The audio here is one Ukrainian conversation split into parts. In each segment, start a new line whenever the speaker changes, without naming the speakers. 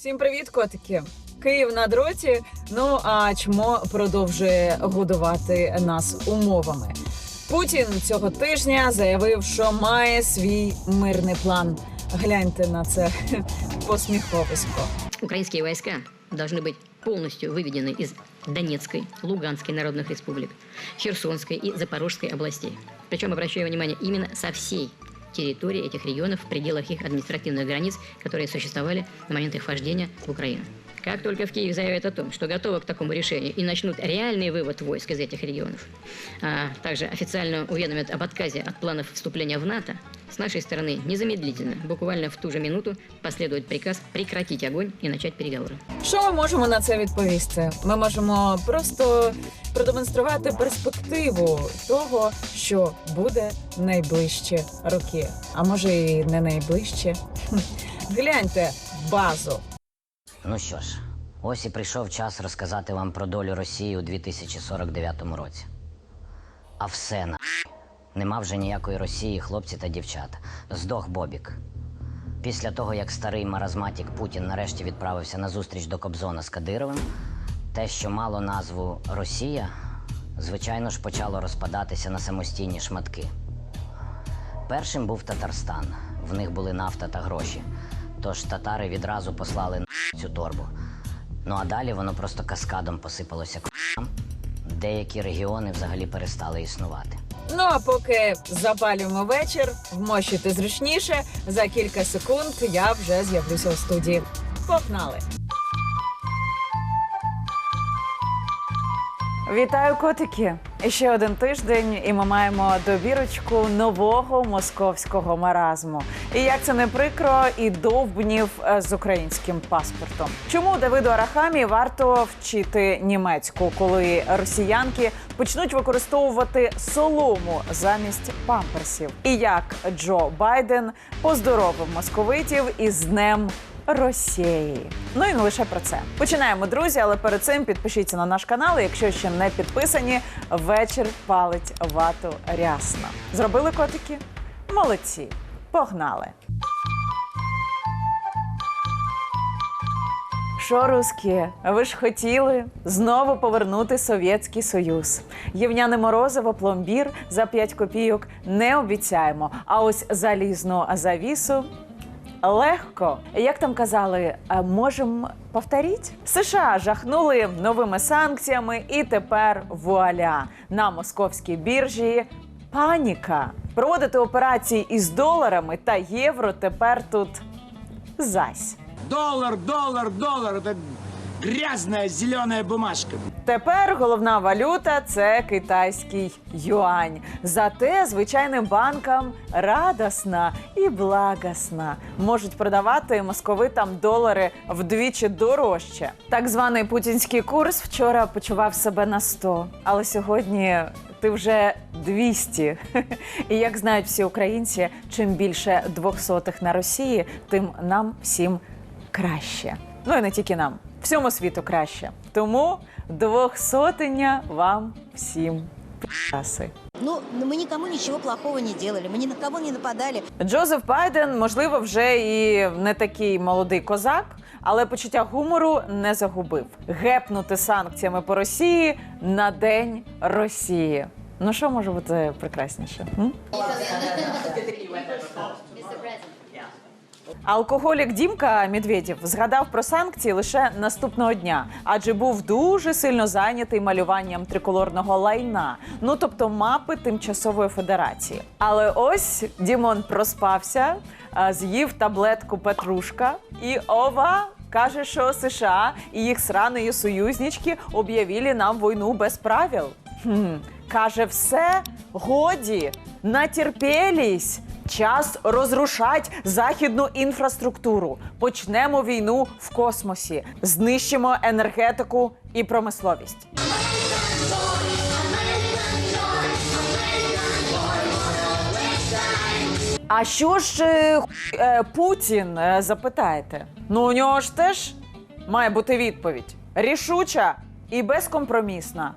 Всім привіт, котики! Київ на дроті. Ну а чмо продовжує годувати нас умовами. Путін цього тижня заявив, що має свій мирний план. Гляньте на це посміховисько.
Украинские войска должны быть полностью выведены из Донецкой, Луганской народных республик, Херсонской и Запорожской областей. Причем, обращаю внимание, именно со всей территории этих регионов в пределах их административных границ, которые существовали на момент их вхождения в Украину. Как только в Киев заявят о том, что готовы к такому решению и начнут реальный вывод войск из этих регионов, а также официально уведомят об отказе от планов вступления в НАТО, с нашей стороны незамедлительно, буквально в ту же минуту, последует приказ прекратить огонь и начать переговоры.
Що ми можемо на це відповісти? Ми можемо просто продемонструвати перспективу того, що буде найближчі роки. А може і не найближче. Гляньте базу.
Ну що ж, ось і прийшов час розказати вам про долю Росії у 2049 році. А все на нема вже ніякої Росії, хлопці та дівчата. Здох Бобік. Після того, як старий маразматік Путін нарешті відправився на зустріч до Кобзона з Кадировим, те, що мало назву Росія, звичайно ж почало розпадатися на самостійні шматки. Першим був Татарстан. В них були нафта та гроші. Тож татари відразу послали на цю торбу. Ну а далі воно просто каскадом посипалося к***ам. Деякі регіони взагалі перестали існувати.
Ну а поки запалюємо вечір, вмощуйте зручніше. За кілька секунд я вже з'явлюся у студії. Погнали! Вітаю, котики! Ще один тиждень, і ми маємо добірочку нового московського маразму. І як це не прикро, і довбнів е, з українським паспортом. Чому Давиду Арахамі варто вчити німецьку, коли росіянки почнуть використовувати солому замість памперсів? І як Джо Байден поздоровив московитів із днем Росії. Ну і не лише про це. Починаємо, друзі, але перед цим підпишіться на наш канал. і Якщо ще не підписані, вечір палить вату рясно. Зробили котики? Молодці. Погнали. Що, русські, ви ж хотіли знову повернути Совєтський Союз. Євняне Морозово, пломбір за 5 копійок не обіцяємо. А ось залізну завісу легко. Як там казали, можемо повторити? США жахнули новими санкціями, і тепер вуаля на московській біржі. Паніка. Проводити операції із доларами та євро тепер тут зась.
Долар, долар, долар. Это грязная зеленая бумажка.
Тепер головна валюта це китайський юань. Зате звичайним банкам радосна і благосна. Можуть продавати московитам долари вдвічі дорожче. Так званий путінський курс вчора почував себе на 100, але сьогодні. Ти вже 200. І як знають всі українці, чим більше двохсотих на Росії, тим нам всім краще. Ну і не тільки нам, всьому світу краще. Тому двохсотення вам всім паси.
Ну, мы никому ничего плохого не делали, мы ни на кого не нападали.
Джозеф Байден, можливо, вже і не такий молодий козак, але почуття гумору не загубив. Гепнути санкціями по Росії на день Росії. Ну що може бути прекрасніше? М? Алкоголік Дімка Медведєв згадав про санкції лише наступного дня, адже був дуже сильно зайнятий малюванням триколорного лайна, ну тобто мапи тимчасової федерації. Але ось Дімон проспався, з'їв таблетку Петрушка і ова. Каже, що США і їх сраної союзнички об'явили нам війну без правил. Хм. Каже, все годі, натерпелись. Час розрушать західну інфраструктуру. Почнемо війну в космосі, знищимо енергетику і промисловість. А що ж е, ху- е, Путін е, запитаєте? Ну у нього ж теж має бути відповідь: рішуча і безкомпромісна.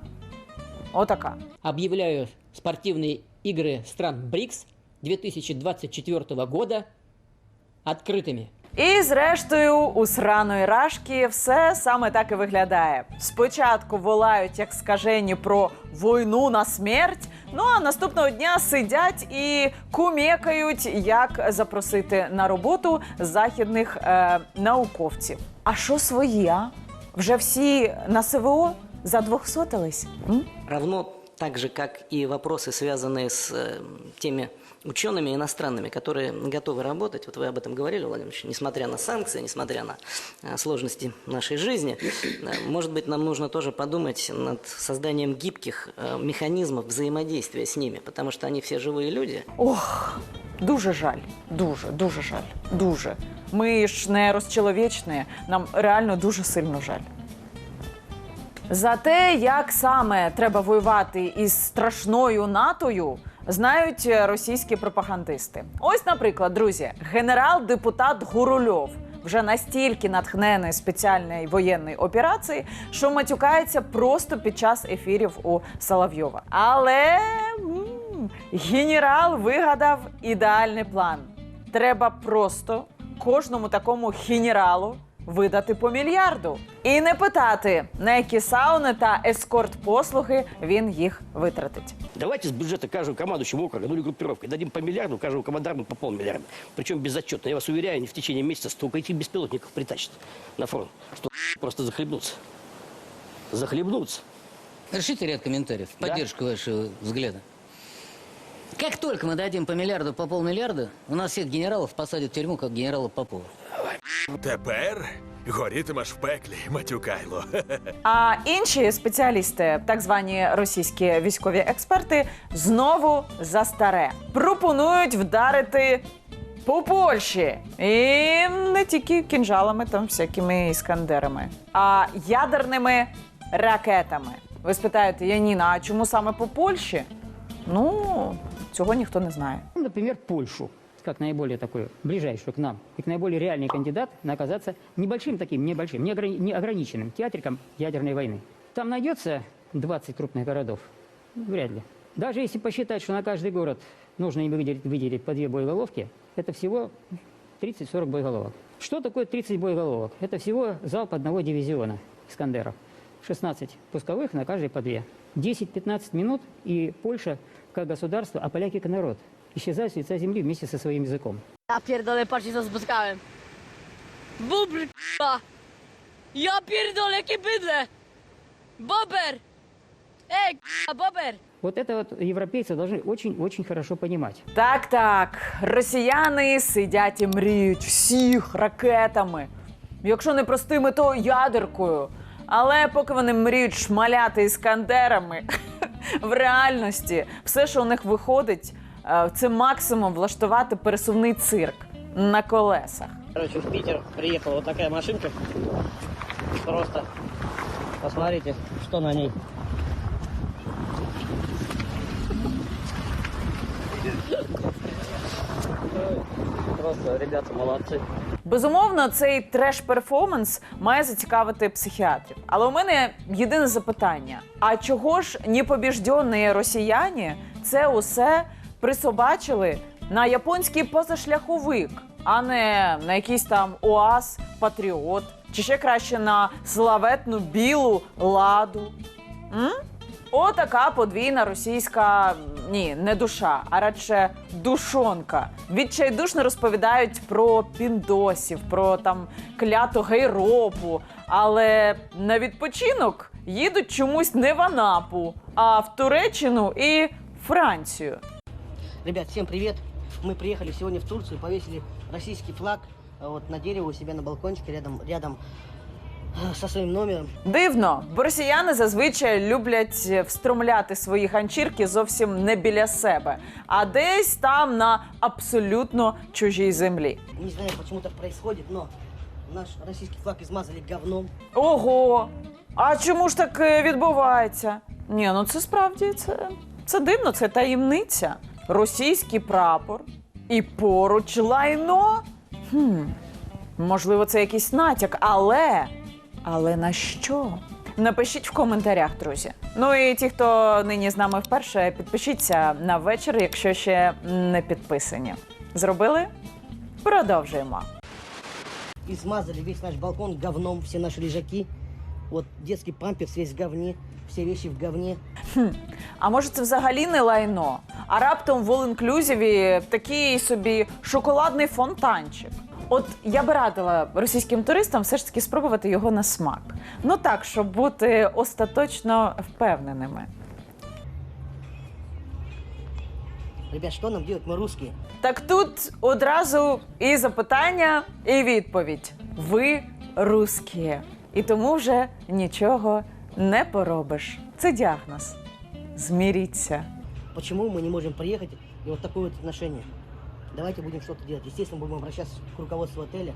Отака.
объявляю спортивные игры стран БРИКС 2024 года открытыми.
І зрештою, у сраної рашки все саме так і виглядає. Спочатку волають як скажені про війну на смерть. Ну а наступного дня сидять і кумекають, як запросити на роботу західних е, науковців. А що свої, а? Вже всі на СВО задвохсотились? М?
Равно так же, как и вопросы, связанные с э, теми учеными иностранными, которые готовы работать. Вот вы об этом говорили, Владимир Ильич, несмотря на санкции, несмотря на э, сложности нашей жизни, э, может быть, нам нужно тоже подумать над созданием гибких э, механизмов взаимодействия с ними, потому что они все живые люди.
Ох, дуже жаль, дуже, дуже жаль, дуже. Ми ж не розчеловічні, нам реально дуже сильно жаль. За те, як саме треба воювати із страшною натою, знають е, російські пропагандисти. Ось, наприклад, друзі, генерал-депутат Гурульов вже настільки натхнений спеціальної воєнної операції, що матюкається просто під час ефірів у Соловйова. Але генерал вигадав ідеальний план. Треба просто кожному такому генералу видати по мільярду і не питати, на які сауни та ескорт-послуги він їх витратить.
Давайте с бюджета каждого командующего округа, ну или группировкой, дадим по миллиарду, каждому командарму по полмиллиарда. Причем безотчетно. Я вас уверяю, они в течение месяца столько этих беспилотников притащат на фронт, что просто захлебнутся. Захлебнутся.
Решите ряд комментариев в
Да.
поддержку вашего взгляда. Как только мы дадим по миллиарду, по полмиллиарда, у нас всех генералов посадят в тюрьму, как генерала Попова.
Тепер горітимеш в пеклі, матюкайло.
А інші спеціалісти, так звані російські військові експерти, знову за старе пропонують вдарити по Польщі. І не тільки кінжалами, там всякими іскандерами, а ядерними ракетами. Ви спитаєте, Яніна, а чому саме по Польщі? Ну, цього ніхто не знає.
Например, Польшу, как наиболее такой ближайшую к нам и к наиболее реальный кандидат на оказаться небольшим таким, небольшим, неограни- неограниченным театриком ядерной войны. Там найдется 20 крупных городов? Вряд ли. Даже если посчитать, что на каждый город нужно им выделить, выделить по две боеголовки, это всего 30-40 боеголовок. Что такое 30 боеголовок? Это всего залп одного дивизиона «Искандеров». 16 пусковых, на каждой по две. 10-15 минут, и Польша как государство, а поляки как народ исчезают с лица земли вместе со своим языком.
Ja pierdolę, patrzcie co spotkałem. Bubr, k***a. Ja pierdolę, jakie bydle. Bober. Ej, k***a, bober.
Вот это вот европейцы должны очень-очень хорошо понимать.
Так, так, росіяни сидять і мріють всіх ракетами. Якщо не простими, то ядеркою. Але поки вони мріють шмаляти іскандерами, в реальності все, що у них виходить, е, це максимум влаштувати пересувний цирк на колесах.
Короче, в Питер приехала вот такая машинка. Просто посмотрите, что на ней. Просто ребята молодцы.
Безумовно, цей треш-перформанс має зацікавити психіатрів. Але у мене єдине запитання: а чого ж непобіжденні росіяни це усе присобачили на японський позашляховик, а не на якийсь там УАЗ, Патріот, чи ще краще на славетну білу ладу? М? Отака подвійна російська ні, не душа, а радше душонка. Відчайдушно розповідають про піндосів, про там кляту гейропу. Але на відпочинок їдуть чомусь не в Анапу, а в Туреччину і Францію.
Ребят, всем привет. Мы приехали сегодня в Турцию, повесили российский флаг э, вот на дерево у себя на балкончике рядом, рядом э, со своим номером.
Дивно, бо росіяни зазвичай люблять встромляти свої ганчірки зовсім не біля себе, а десь там на абсолютно чужій землі.
Не знаю, почему так происходит, но наш российский флаг измазали говном.
Ого! А чому ж так е, відбувається? Ні, ну це справді це, це дивно, це таємниця. Російський прапор і поруч лайно. Хм, можливо, це якийсь натяк, але. Але на що? Напишіть в коментарях, друзі. Ну і ті, хто нині з нами вперше, підпишіться на вечір, якщо ще не підписані. Зробили? Продовжуємо.
и смазали весь наш балкон говном, все наши лежаки. Вот детский памперс весь в все вещи в говне.
А може, це взагалі не лайно? А раптом в all-inclusive такий собі шоколадний фонтанчик. От я би радила російським туристам все ж таки спробувати його на смак. Ну так, щоб бути остаточно впевненими.
Ребят, что нам делать? Мы русские.
Так тут одразу і запитання, і відповідь. Ви русські. І тому вже нічого не поробиш. Це діагноз. Зміріться.
Почему мы не можем приехать и вот такое вот отношение? Давайте будем что-то делать. Естественно, будем обращаться к руководству отеля.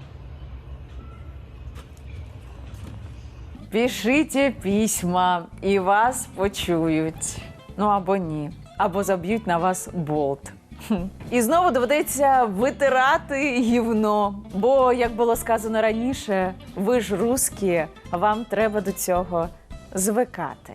Пишіть письма і вас почують. Ну або ні. Або заб'ють на вас болт. Хм. І знову доведеться витирати гівно. Бо, як було сказано раніше, ви ж русські, вам треба до цього звикати.